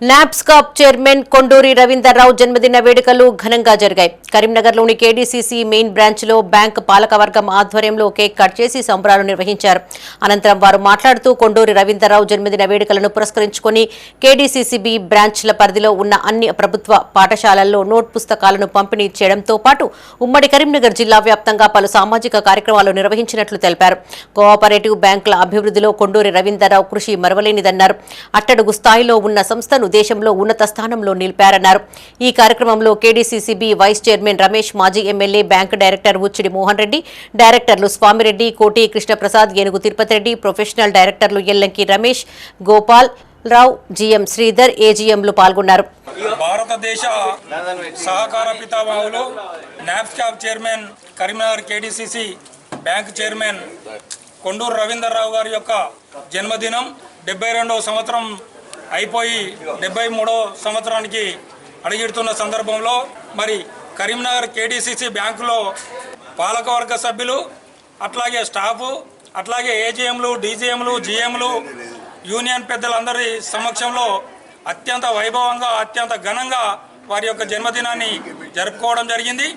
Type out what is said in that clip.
నాప్స్కాప్ chairman Konduri Ravinder Rao జన్మదిన వేడుకలు ఘనంగా జరిగాయి. కరీంనగర్లోని కేడీసీసీ మెయిన్ బ్రాంచ్లో బ్యాంక్ పాలకవర్గం ఆధ్వర్యంలో కేక్ కట్ చేసి సంబరాలు నిర్వహించారు. అనంతరం వారు మాట్లాడుతూ కొండూరి రవీందర్రావు జన్మదిన వేడుకలను పురస్కరించుకుని కేడీసీసీబీ బ్రాంచ్ల పరిధిలో ఉన్న అన్ని ప్రభుత్వ పాఠశాలల్లో నోట్ పుస్తకాలను పంపిణీ చేయడంతో పాటు ఉమ్మడి కరీంనగర్ జిల్లా వ్యాప్తంగా పలు సామాజిక కార్యక్రమాలు నిర్వహించినట్లు తెలిపారు. కోఆపరేటివ్ బ్యాంకుల అభివృద్ధిలో కొండూరి రవీందర్రావు కృషి మరవలేనిదన్నారు. అట్టడుగు స్థాయిలో ఉన్న సంస్థను దేశంలో ఉన్నత స్థానంలో నిలిపారన్నారు. ఈ కార్యక్రమంలో కేడీసీసీబీ వైస్ చైర్మన్ రమేష్ మాజీ MLA bank director Uchchidi Mohan Reddy డైరెక్టర్లు స్వామిరెడ్డి కోటి కృష్ణప్రసాద్ ఏనుగు తిరుపతి రెడ్డి ప్రొఫెషనల్ డైరెక్టర్లు ఎల్లంకి రమేష్ గోపాల్ రావు జిఎం శ్రీధర్ ఏజీఎంలు పాల్గొన్నారు. భారతదేశ సహకార పితామహులు నాప్స్టాప్ chairman Karimnagar KDCC bank chairman Konduru Ravindar Rao గారి యొక్క జన్మదినం డెబ్బై రెండవ సంవత్సరం అయిపోయి డెబ్బై మూడో సంవత్సరానికి అడిగిడుతున్న సందర్భంలో మరి కరీంనగర్ కేడీసీసీ బ్యాంకులో పాలకవర్గ సభ్యులు అట్లాగే స్టాఫ్ అట్లాగే ఏజీఎంలు డీజీఎంలు జీఎంలు యూనియన్ పెద్దలందరి సమక్షంలో అత్యంత వైభవంగా అత్యంత ఘనంగా వారి యొక్క జన్మదినాన్ని జరుపుకోవడం జరిగింది.